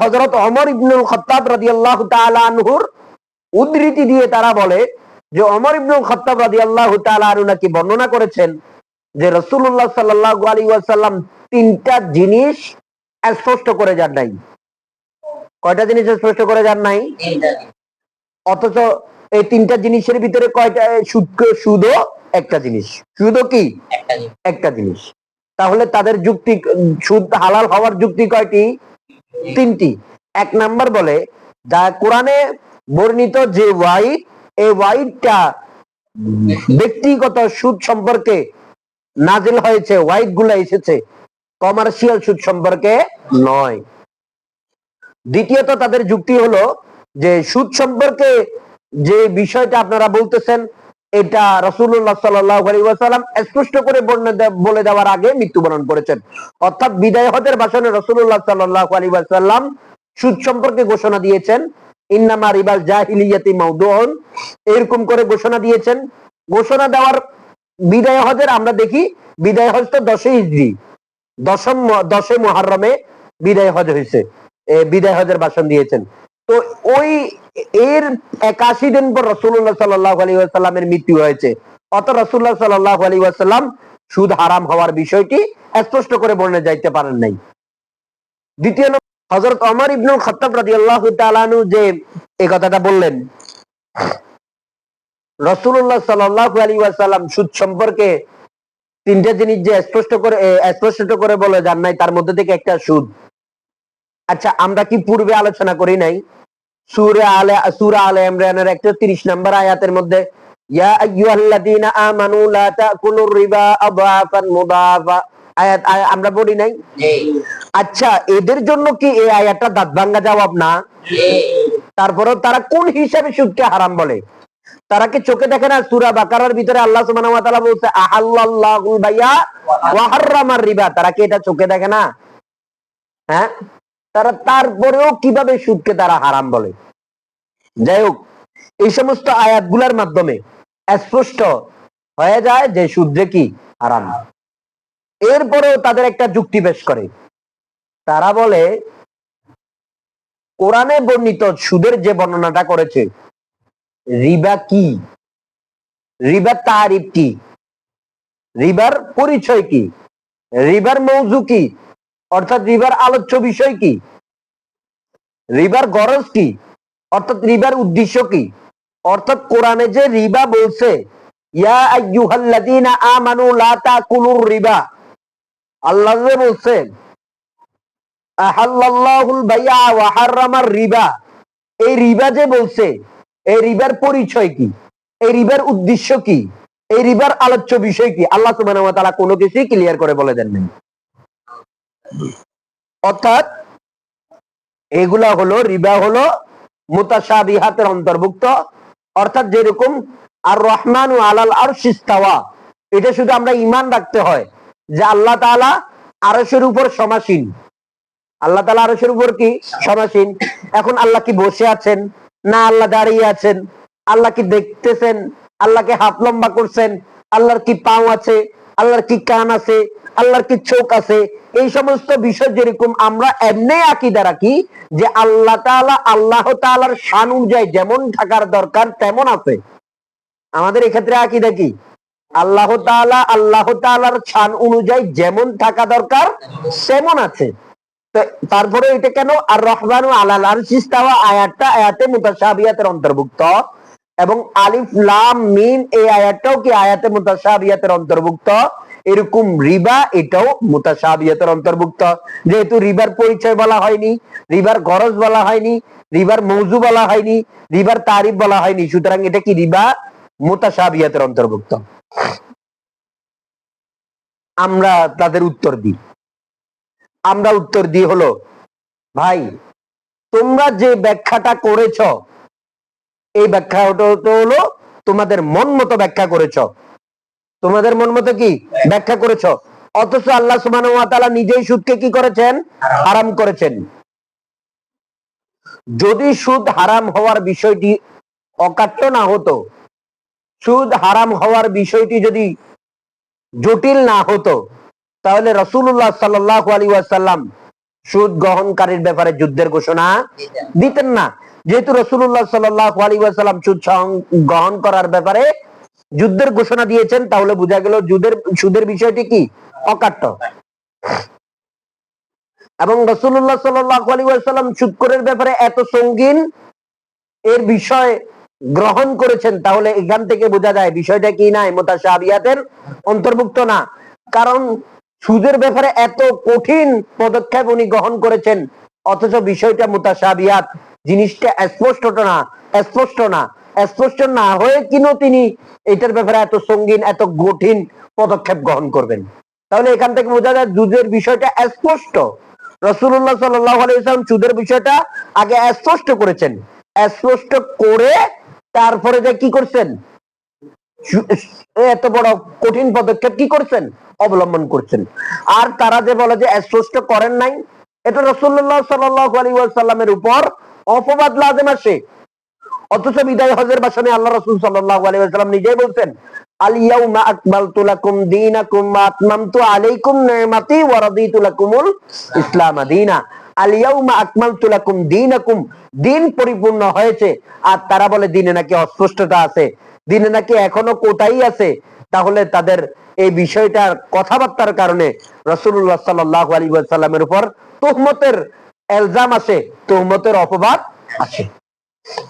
হজরত অমর ইবনুল খত্তাব রাদিয়াল্লাহু তাআলা আনহুর উদ্ধৃতি দিয়ে তারা বলে যে অমর ইবনুল খত্তাব রাদিয়াল্লাহু তাআলা আনহু নাকি বর্ণনা করেছেন যে রাসূলুল্লাহ সাল্লাল্লাহু আলাইহি ওয়াসাল্লাম তিনটা জিনিস স্পষ্ট করে যান নাই। কয়টা জিনিস স্পষ্ট করে যান নাই? অথচ এই তিনটা জিনিসের ভিতরে কয়টা সুদ সুদও একটা জিনিস। সুদও কি? একটা জিনিস। তাহলে তাদের যুক্তি সুদ হালাল হওয়ার যুক্তি কয়টি? তিনটি। এক নাম্বার বলে, যা কোরআনে বর্ণিত যে ওয়াইড এই ওয়াইডটা ব্যক্তিগত সুদ সম্পর্কে নাজিল হয়েছে ওয়াইডগুলা এসেছে, কমার্শিয়াল সুদ সম্পর্কে নয়। দ্বিতীয়ত তাদের যুক্তি হলো যে, সুদ সম্পর্কে যে বিষয়টা আপনারা বলতেছেন এটা রসুল্লাহ সাল্লাম স্পষ্ট করে বলে দেওয়ার আগে মৃত্যুবরণ করেছেন। অর্থাৎ বিদায় হজের ভাষণে রসুল্লাহ সাল্লাহ আলী ওয়াসাল্লাম সুদ সম্পর্কে ঘোষণা দিয়েছেন। ইন্নামা রিবাল জাহিলিয়াতি এরকম করে ঘোষণা দিয়েছেন। ঘোষণা দেওয়ার বিদায় হজের আমরা দেখি, বিদায় হজ তো দশই দশম দশে মহারমে বিদায় হজ হয়েছে। বিদায় হজের ভাষণ দিয়েছেন। তো ওই এর একাশি দিন পর রসুল্লাহ সাল্লাহ আলী ওয়াসাল্লামের মৃত্যু হয়েছে। অত রসুল্লাহ সাল্লাহ আলী ওয়াসাল্লাম সুদ হারাম হওয়ার বিষয়টি স্পষ্ট করে বর্ণে যাইতে পারেন নাই। দ্বিতীয় হজরত অমর ইবনুল খত্তাব রাদিয়াল্লাহু তাআলাহু যে এই কথাটা বললেন রসুল্লাহ সাল্লাল্লাহু আলাইহি ওয়াসাল্লাম সুদ সম্পর্কে তিনটা জিনিস যে স্পষ্ট করে স্পষ্ট করে বলে যান নাই, তার মধ্যে থেকে একটা সুদ। আচ্ছা আমরা কি পূর্বে আলোচনা করি নাই? সূরা আলে সূরা আলে ইমরানের 130 নম্বর আয়াতের মধ্যে ইয়া আইয়ুহাল্লাযীনা আমানু লা তাকুলুর রিবা আয়াত আমরা পড়ি নাই? আচ্ছা এদের জন্য কি এই আয়াতটা দাঁত ভাঙ্গা জবাব না? তারপরেও তারা কোন হিসাবে সুদকে হারাম বলে? তারা কি চোখে দেখে না সূরা বাকারার ভিতরে আল্লাহ সুবহানাহু ওয়া তাআলা বলছে আহাল্লাল্লাহুল বাইয়া ওয়া হাররামার রিবা তারা কি এটা চোখে দেখে না? হ্যাঁ? তারা তারপরেও কীভাবে সুদকে তারা হারাম বলে? যাই হোক, এই সমস্ত আয়াতগুলোর মাধ্যমে স্পষ্ট হয়ে যায় যে সুদ যে কি হারাম। এরপরেও তাদের একটা যুক্তি পেশ করে। তারা বলে, কোরআনে বর্ণিত সুদের যে বর্ণনাটা করেছে, রিবা কি? রিবার তারিফ কি? রিবার পরিচয় কি? রিবার মৌজু কি? অর্থাৎ রিবার আলোচ্য বিষয় কি? রিবার গরজ কি? অর্থাৎ রিবার উদ্দেশ্য কি? অর্থাৎ কোরআনে যে রিবা বলছে রিবা। আল্লাহ রিবা। এই রিবা যে বলছে, এই রিবার পরিচয় কি? এই রিবার উদ্দেশ্য কি? এই রিবার আলোচ্য বিষয় কি? আল্লাহ সুবহানাহু ওয়া কোনো কিছুই ক্লিয়ার করে বলে দেন নাই। অর্থাৎ এগুলা হলো, রিবা হলো মুতাশাবিহাতের অন্তর্ভুক্ত। অর্থাৎ যেরকম আর রহমান ও আলাল আর সিস্তাওয়া এটা শুধু আমরা ইমান রাখতে হয় যে আল্লাহ তাআলা আরশের উপর সমাসীন। আল্লাহ তাআলা আরশের উপর কি? সমাসীন। এখন আল্লাহ কি বসে আছেন? না আল্লাহ দাঁড়িয়ে আছেন? আল্লাহ কি দেখতেছেন? আল্লাহকে হাত লম্বা করছেন? আল্লাহর কি পাও আছে? আল্লাহর কি কান আছে, আল্লাহর কি চোখ আছে, এই সমস্ত বিষয় যেরকম আমরা এমনি আকিদা রাখি যে আল্লাহ তাআলা, আল্লাহ তাআলার শান অনুযায়ী যেমন থাকার দরকার তেমন আছে। আমাদের এক্ষেত্রে আকিদা কি? আল্লাহ তাআলা, আল্লাহ তাআলার শান অনুযায়ী যেমন থাকা দরকার তেমন আছে। তারপরে এটা কেন? আর রহমান আলাল আরশিস্তাওয়া আয়াতটা আয়াতে মুতাশাবিয়াতের অন্তর্ভুক্ত। এবং আলিফ, লাম, মিম এই আয়াতটাও কি আয়াতে মুতাশাবিয়াতের অন্তর্ভুক্ত? এরকম রিবা এটাও মুতাশাবিয়াতের অন্তর্ভুক্ত। যেহেতু রিবার পরিচয় বলা হয়নি, রিবার গরজ বলা হয়নি, রিবার মৌজু বলা হয়নি, রিবার তারিফ বলা হয়নি, সুতরাং এটা কি রিবা? মুতাশাবিয়াতের অন্তর্ভুক্ত। আমরা তাদের উত্তর দিই। আমরা উত্তর দিই হলো, ভাই, তোমরা যে ব্যাখ্যাটা করেছ এই ব্যাখ্যাটা হলো তোমাদের মন মতো ব্যাখ্যা করেছ। তোমাদের মন মতো কি? ব্যাখ্যা করেছ। অথচ আল্লাহ তাআলা নিজেই সুদকে কি করেছেন? হারাম। করেছেন। যদি সুদ হারাম হওয়ার বিষয়টি অকাট্য না হতো সুদ হারাম হওয়ার বিষয়টি যদি জটিল না হতো তাহলে রসুল্লাহ সাল্লাহ আলী ওয়াসাল্লাম সুদ গ্রহণকারীর ব্যাপারে যুদ্ধের ঘোষণা। দিতেন না। যেহেতু রসুল্লাহ সুদ গ্রহণ করার ব্যাপারে যুদ্ধের ঘোষণা দিয়েছেন, তাহলে বোঝা গেল যুদ্ধের, সুদের বিষয়টি কি? অকাট্য। এবং রসুল্লাহ সাল্লাহ আলী ওয়াসাল্লাম ব্যাপারে এত সঙ্গীন এর বিষয় গ্রহণ করেছেন, তাহলে এখান থেকে বোঝা যায় বিষয়টা কি নাই মোতাসাবিয়াতের অন্তর্ভুক্ত না। কারণ সুদের ব্যাপারে এত কঠিন পদক্ষেপ উনি গ্রহণ করেছেন, অথচ বিষয়টা মোতাসাবিয়াত। জিনিসটা স্পষ্ট না স্পষ্ট না স্পষ্ট না হয়ে কিনো তিনি এটার ব্যাপারে এত সঙ্গীন, এত কঠিন পদক্ষেপ গ্রহণ করবেন। তাহলে এখান থেকে বোঝা যায় যুদ্ধের বিষয়টা স্পষ্ট। রসুল্লাহ সাল্লাম সুদের বিষয়টা আগে স্পষ্ট করেছেন। স্পষ্ট করে তারপরে যে কি করছেন? এত বড় কঠিন পদক্ষেপ কি করছেন? অবলম্বন করছেন। আর তারা যে বলে যে স্পষ্ট করেন নাই, এটা রসুল্লাহ সাল্লাহ আলী সাল্লামের উপর অপবাদ লাজেম আসে অথচ বিদায় হজের বাসনে আল্লাহ রসুল সাল্লাহ নিজেই আতমামতু আলাইকুম দিন। পরিপূর্ণ হয়েছে। আর তারা বলে, দিনে নাকি অস্পষ্টতা আছে। দিনে নাকি এখনও কোটাই আছে। তাহলে তাদের এই বিষয়টার কথাবার্তার কারণে রসুল্লাহ সাল্লাহ আলী সাল্লামের উপর তোহমতের এলজাম আছে তোহমতের অপবাদ আছে।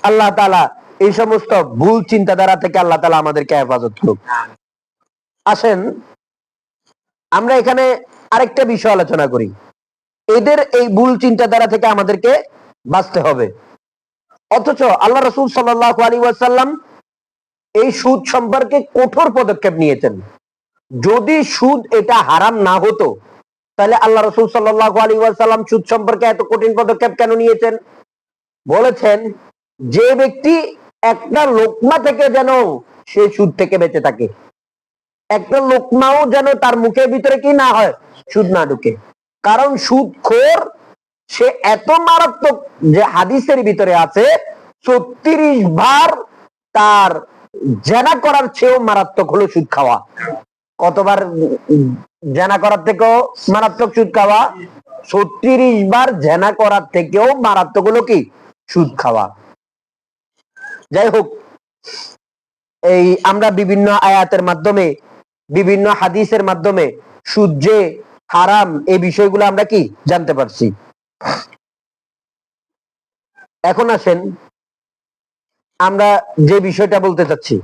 আল্লাহ তালা এই সমস্ত ভুল চিন্তাধারা থেকে আল্লাহ তালা আমাদেরকে হেফাজত করুক। আসেন, আমরা এখানে আরেকটা বিষয় আলোচনা করি। এদের এই ভুল চিন্তাধারা থেকে আমাদেরকে বাঁচতে হবে। অথচ আল্লাহ রসুল ওয়াসাল্লাম এই সুদ সম্পর্কে কঠোর পদক্ষেপ নিয়েছেন। যদি সুদ এটা হারাম না হতো তাহলে আল্লাহ রসুল সাল্লাহ আলী ওয়াসাল্লাম সুদ সম্পর্কে এত কঠিন পদক্ষেপ কেন নিয়েছেন? বলেছেন, যে ব্যক্তি একটা লোকমা থেকে যেন সে সুদ থেকে বেঁচে থাকে। একটা লোকমাও যেন তার মুখের ভিতরে কি না হয়, সুদ না ঢুকে। কারণ সুদ খোর সে এত মারাত্মক যে হাদিসের ভিতরে আছে ছত্রিশ বার তার জেনা করার চেয়েও মারাত্মক হলো সুদ খাওয়া। কতবার জেনা করার থেকেও মারাত্মক সুদ খাওয়া? ছত্রিশ বার জেনা করার থেকেও মারাত্মক হলো কি? সুদ খাওয়া। যাই হোক, এই আমরা বিভিন্ন আয়াতের মাধ্যমে, বিভিন্ন হাদিসের মাধ্যমে সুদ যে হারাম, এই বিষয়গুলো আমরা কি জানতে পারছি? এখন আসেন, আমরা যে বিষয়টা বলতে চাচ্ছি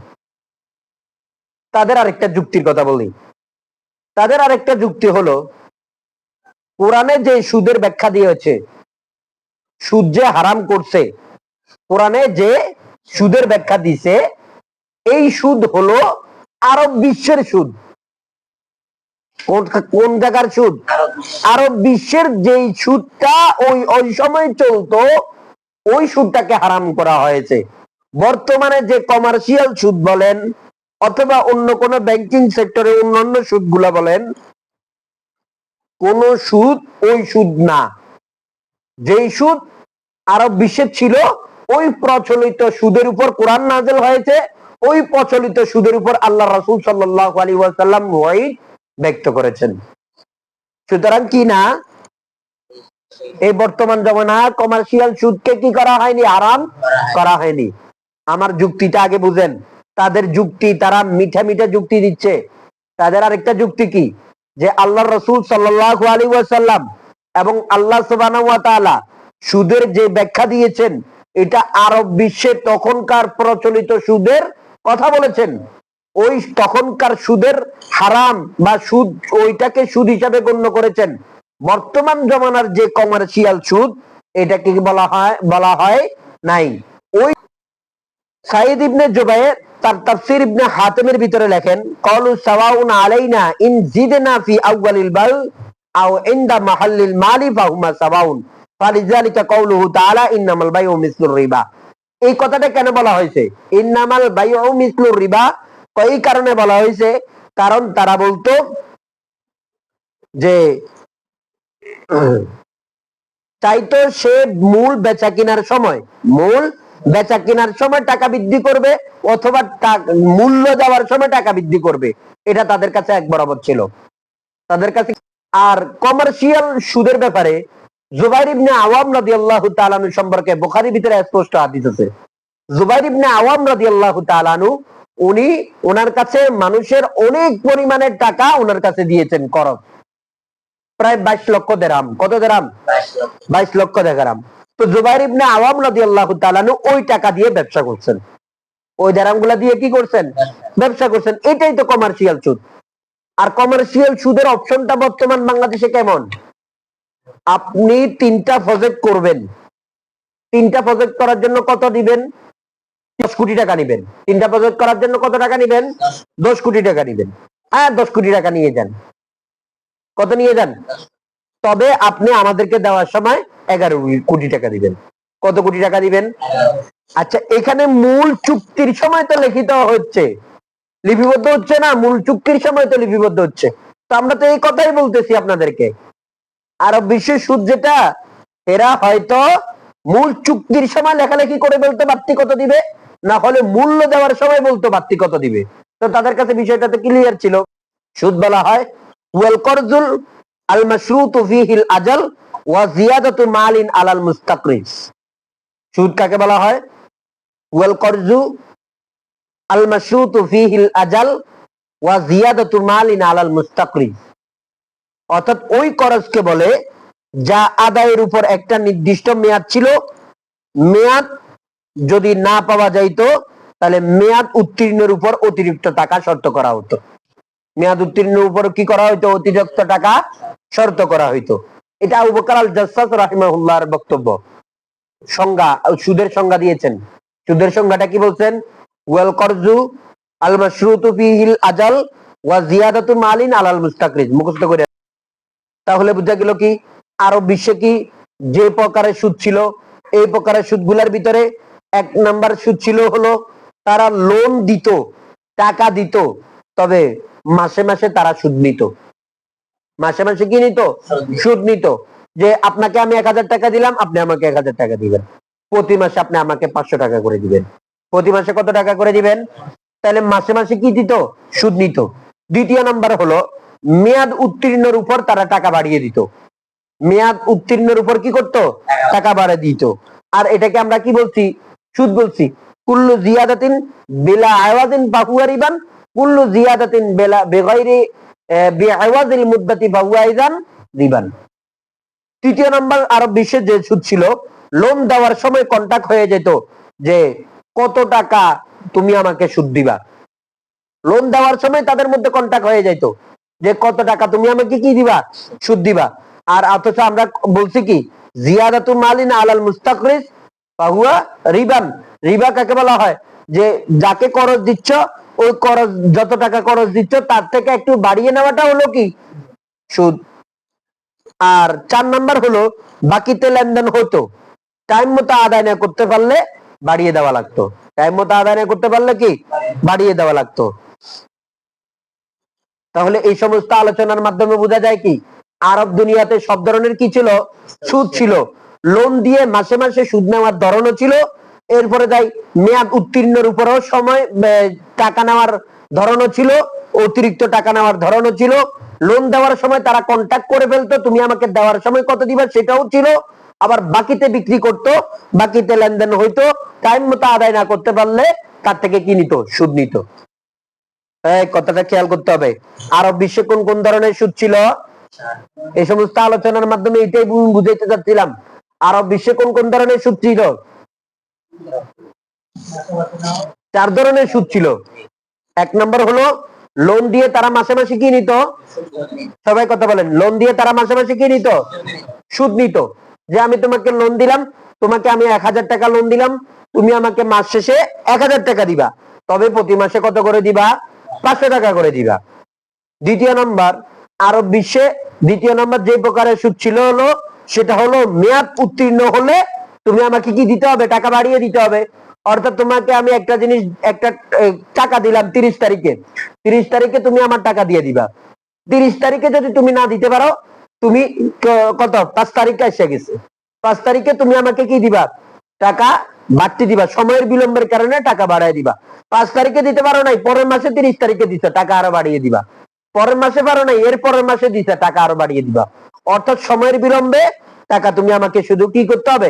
তাদের আরেকটা যুক্তির কথা বলি। তাদের আরেকটা যুক্তি হলো কোরআনে যে সুদের ব্যাখ্যা দিয়েছে সুদ যে হারাম করছে কোরআনে যে সুদের ব্যাখ্যা দিছে এই সুদ হলো আরব বিশ্বের সুদ। কোন- কোন জায়গার সুদ? আরব বিশ্বের যেই সুদটা ওই ওই সময় চলতো ওই সুদটাকে হারাম করা হয়েছে। বর্তমানে যে কমার্শিয়াল সুদ বলেন অথবা অন্য কোন ব্যাংকিং সেক্টরে অন্যান্য সুদগুলা বলেন, কোন সুদ ওই সুদ না। যেই সুদ আরব বিশ্বের ছিল, ওই প্রচলিত সুদের উপর কোরআন নাজেল হয়েছে, ওই প্রচলিত সুদের উপর আল্লাহ রাসূল সাল্লাল্লাহু আলাইহি ওয়াসাল্লাম ব্যক্ত করেছেন। সুতরাং কি না? এই বর্তমান জমানা কমার্শিয়াল সুদকে কি করা হয়নি? আরাম করা হয়নি। আমার যুক্তিটা আগে বুঝেন। তাদের যুক্তি, তারা মিঠা মিঠা যুক্তি দিচ্ছে। তাদের আরেকটা যুক্তি কি? যে আল্লাহ রসুল সাল্লাহ আলী ওয়াসাল্লাম এবং আল্লাহ সুবহানাহু সুদের যে ব্যাখ্যা দিয়েছেন, এটা আরব বিশ্বে তখনকার প্রচলিত সুদের কথা বলেছেন। ওই তখনকার সুদের হারাম বা সুদ ওইটাকে সুদ হিসাবে গণ্য করেছেন। বর্তমান জমানার যে কমার্শিয়াল সুদ, এটাকে বলা হয় বলা হয় নাই। ওই সাইদ ইবনে জুবাইর তার তাফসীর ইবনে ভিতরে লেখেন ক্বালু সাওয়াউন আলাইনা ইন জিদনা ফি আউয়ালিল বাল আও ইনদা মাহাল্লিল মালি ফাহুমা সাওয়াউন। ফালিযালিকা কওলুহু তাআলা বাইউ মিসলুর রিবা। এই কথাটা কেন বলা হয়েছে? ইন্নামাল বাইউ মিসলুর রিবা কারণে বলা হয়েছে? কারণ তারা বলতো যে চাইতো সে মূল বেচা কেনার সময়, মূল বেচা কেনার সময় টাকা বৃদ্ধি করবে অথবা মূল্য দেওয়ার সময় টাকা বৃদ্ধি করবে। এটা তাদের কাছে এক বরাবর ছিল। তাদের কাছে আর কমার্শিয়াল সুদের ব্যাপারে জুবাইর ইবনে আওয়াম রাদিয়াল্লাহু তাআলা আনহু সম্পর্কে বুখারী ভিতরে স্পষ্ট হাদিস আছে। জুবাইর ইবনে আওয়াম রাদিয়াল্লাহু তাআলা আনহু উনি ওনার কাছে মানুষের অনেক পরিমাণের টাকা ওনার কাছে দিয়েছেন করজ। প্রায় বাইশ লক্ষ দেরাম। কত দেরাম? বাইশ লক্ষ দেরাম। তো জুবাইর ইবনে আওয়াম রাদিয়াল্লাহু তাআলা আনহু ওই টাকা দিয়ে ব্যবসা করছেন। ওই দেরামগুলা দিয়ে কি করছেন? ব্যবসা করছেন। এটাই তো কমার্শিয়াল সুদ। আর কমার্শিয়াল সুদের অপশনটা বর্তমান বাংলাদেশে কেমন? আপনি তিনটা প্রজেক্ট করবেন। তিনটা প্রজেক্ট করার জন্য কত দিবেন? দশ কোটি টাকা নিবেন। তিনটা প্রজেক্ট করার জন্য কত টাকা নিবেন? দশ কোটি টাকা নিবেন। হ্যাঁ দশ কোটি টাকা নিয়ে যান। কত নিয়ে যান? তবে আপনি আমাদেরকে দেওয়ার সময় এগারো কোটি টাকা দিবেন। কত কোটি টাকা দিবেন? আচ্ছা এখানে মূল চুক্তির সময় তো লিখিত হচ্ছে। লিপিবদ্ধ হচ্ছে না, মূল চুক্তির সময় তো লিপিবদ্ধ হচ্ছে। তো আমরা তো এই কথাই বলতেছি আপনাদেরকে। আরব বিশ্বের সুদ যেটা, এরা হয়তো মূল চুক্তির সময় লেখালেখি করে বলতে বাড়তি কত দিবে, না হলে মূল্য দেওয়ার সময় বলতো বাড়তি কত দিবে। তো তাদের কাছে বিষয়টাতে ক্লিয়ার ছিল। সুদ বলা হয়, ওয়াল করজুল আল আজাল ওয়া মালিন আলাল মুস্তাকরিজ সুদ কাকে বলা হয়? ওয়াল করজু আল আজাল ওয়া মালিন আলাল মুস্তাকরিজ অর্থাৎ ওই করজকে বলে যা আদায়ের উপর একটা নির্দিষ্ট মেয়াদ ছিল। মেয়াদ যদি না পাওয়া যাইতো, তাহলে মেয়াদ উত্তীর্ণের উপর অতিরিক্ত টাকা শর্ত করা হতো। মেয়াদ উত্তীর্ণের উপর কি করা হইতো? অতিরিক্ত টাকা শর্ত করা হইতো। এটা আবু বকর আল জাসসাস রাহিমাহুল্লাহর বক্তব্য। সংজ্ঞা, সুদের সংজ্ঞা দিয়েছেন। সুদের সংজ্ঞাটা কি বলছেন? ওয়াল করজু আল মাশরুতু ফিহিল আজাল ওয়া জিয়াদাতু মালিন আলাল মুস্তাকরিজ। মুখস্থ করে। তাহলে বোঝা গেল কি? আরব বিশ্বে কি যে প্রকারের সুদ ছিল, এই প্রকারের সুদগুলার ভিতরে এক নাম্বার সুদ ছিল হলো তারা লোন দিত, টাকা দিত, তবে মাসে মাসে তারা সুদ নিত। মাসে মাসে কি নিত সুদ নিত। যে আপনাকে আমি এক হাজার টাকা দিলাম, আপনি আমাকে এক হাজার টাকা দিবেন। প্রতি মাসে আপনি আমাকে পাঁচশো টাকা করে দিবেন। প্রতি মাসে কত টাকা করে দিবেন? তাহলে মাসে মাসে কি দিত? সুদ নিত। দ্বিতীয় নাম্বার হলো, মেয়াদ উত্তীর্ণের উপর তারা টাকা বাড়িয়ে দিত। মেয়াদ উত্তীর্ণের উপর কি করতো? টাকা বাড়িয়ে দিত। আর এটাকে আমরা কি বলছি? সুদ বলছি। কুল্লু জিয়াদাতিন বেলা আওয়াজিন বাহুয়ারিবান, কুল্লু জিয়াদাতিন বেলা বেগাইরে তৃতীয় নাম্বার আরব যে সুদ ছিল, লোন দেওয়ার সময় কন্টাক্ট হয়ে যেত যে, কত টাকা তুমি আমাকে সুদ দিবা? লোন দেওয়ার সময় তাদের মধ্যে কন্টাক্ট হয়ে যেত যে, কত টাকা তুমি আমাকে কি দিবা? সুদ দিবা? আর অথচ আমরা বলছি কি, জিয়াদাতু মালিন আলাল মুস্তাকরিজ বাহুয়া রিবান। রিবা কাকে বলা হয়? যে, যাকে করজ দিচ্ছ ওই করজ যত টাকা করজ দিচ্ছ, তার থেকে একটু বাড়িয়ে নেওয়াটা হলো কি? সুদ। আর চার নাম্বার হলো, বাকিতে লেনদেন হতো। টাইম মতো আদায় না করতে পারলে বাড়িয়ে দেওয়া লাগতো। টাইম মতো আদায় না করতে পারলে কি? বাড়িয়ে দেওয়া লাগতো। তাহলে এই সমস্ত আলোচনার মাধ্যমে বোঝা যায় কি? আরব দুনিয়াতে সব ধরনের কি ছিল? সুদ ছিল। লোন দিয়ে মাসে মাসে সুদ নেওয়ার ধরনও ছিল। এরপরে যাই, মেয়াদ উত্তীর্ণের উপরেও সময় টাকা নেওয়ার ধরনও ছিল, অতিরিক্ত টাকা নেওয়ার ধরনও ছিল। লোন দেওয়ার সময় তারা কন্ট্যাক্ট করে ফেলতো, তুমি আমাকে দেওয়ার সময় কত দিবা সেটাও ছিল। আবার বাকিতে বিক্রি করতো, বাকিতে লেনদেন হইতো টাইম মতো আদায় না করতে পারলে তার থেকে কি নিত? সুদ নিত। কথাটা খেয়াল করতে হবে। আরব বিশ্বে কোন কোন ধরনের সুদ ছিল? এই সমস্ত আলোচনার মাধ্যমে এটাই বুঝাইতে চাচ্ছিলাম। আরব বিশ্বে কোন কোন ধরনের সুদ ছিল? চার ধরনের সুদ ছিল। এক নম্বর হলো লোন দিয়ে তারা মাসে মাসে কি নিত? সবাই কথা বলেন লোন দিয়ে তারা মাসে মাসে কি নিত? সুদ নিত। যে আমি তোমাকে লোন দিলাম, তোমাকে আমি এক হাজার টাকা লোন দিলাম, তুমি আমাকে মাস শেষে এক হাজার টাকা দিবা। তবে প্রতি মাসে কত করে দিবা? পাঁচশো টাকা করে দিবা। দ্বিতীয় নাম্বার, আরব বিশ্বে দ্বিতীয় নাম্বার যে প্রকারের সুদ ছিল হলো, সেটা হলো মেয়াদ উত্তীর্ণ হলে তুমি আমাকে কি দিতে হবে? টাকা বাড়িয়ে দিতে হবে। অর্থাৎ তোমাকে আমি একটা জিনিস, একটা টাকা দিলাম তিরিশ তারিখে। তিরিশ তারিখে তুমি আমার টাকা দিয়ে দিবা। তিরিশ তারিখে যদি তুমি না দিতে পারো, তুমি কত? পাঁচ তারিখে এসে গেছে। পাঁচ তারিখে তুমি আমাকে কি দিবা? টাকা বাড়তি দিবা। সময়ের বিলম্বের কারণে টাকা বাড়ায় দিবা। পাঁচ তারিখে দিতে পারো নাই, পরের মাসে তিরিশ তারিখে দিচ্ছে টাকা আরও বাড়িয়ে দিবা। পরের মাসে পারো নাই, এর পরের মাসে দিচ্ছে টাকা আরও বাড়িয়ে দিবা। অর্থাৎ সময়ের বিলম্বে টাকা তুমি আমাকে শুধু কি করতে হবে?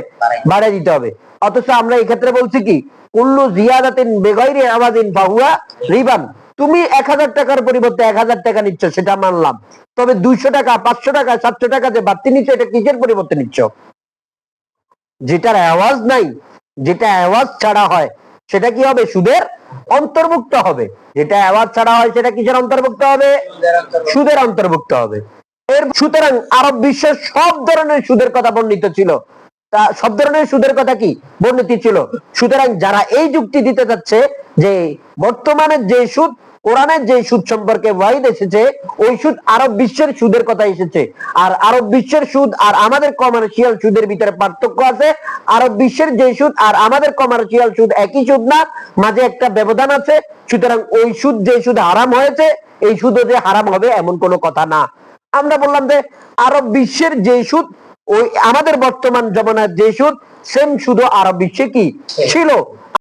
বাড়াই দিতে হবে। অথচ আমরা এই ক্ষেত্রে বলছি কি কুল্লু জিয়াদাতিন বেগৈরি আওয়াজিন বাহুয়া রিবান। তুমি এক হাজার টাকার পরিবর্তে এক হাজার টাকা নিচ্ছ সেটা মানলাম। তবে দুইশো টাকা পাঁচশো টাকা সাতশো টাকা যে বাড়তি নিচ্ছ এটা কিসের পরিবর্তে নিচ্ছ? যেটার আওয়াজ নাই যেটা আওয়াজ ছাড়া হয় সেটা কি হবে? সুদের অন্তর্ভুক্ত হবে। যেটা আওয়াজ ছাড়া হয় সেটা কিসের অন্তর্ভুক্ত হবে? সুদের অন্তর্ভুক্ত হবে। এর সুতরাং আরব বিশ্বের সব ধরনের সুদের কথা বর্ণিত ছিল। তা সব ধরনের সুদের কথা কি? বর্ণিত ছিল। সুতরাং যারা এই যুক্তি দিতে যাচ্ছে যে বর্তমানে যে সুদ, কোরআনের যে সুদ সম্পর্কে ওয়াহিদ এসেছে, ওই সুদ আরব বিশ্বের সুদের কথা এসেছে। আর আরব বিশ্বের সুদ আর আমাদের কমার্শিয়াল সুদের ভিতরে পার্থক্য আছে। আরব বিশ্বের যে সুদ আর আমাদের কমার্শিয়াল সুদ একই সুদ না, মাঝে একটা ব্যবধান আছে। সুতরাং ওই সুদ যে সুদ হারাম হয়েছে, এই সুদও যে হারাম হবে এমন কোনো কথা না। আমরা বললাম যে আরব বিশ্বের যে সুদ ওই আমাদের বর্তমান জমানার যে সুদ সেম সুদ আরব বিশ্বে কি? ছিল।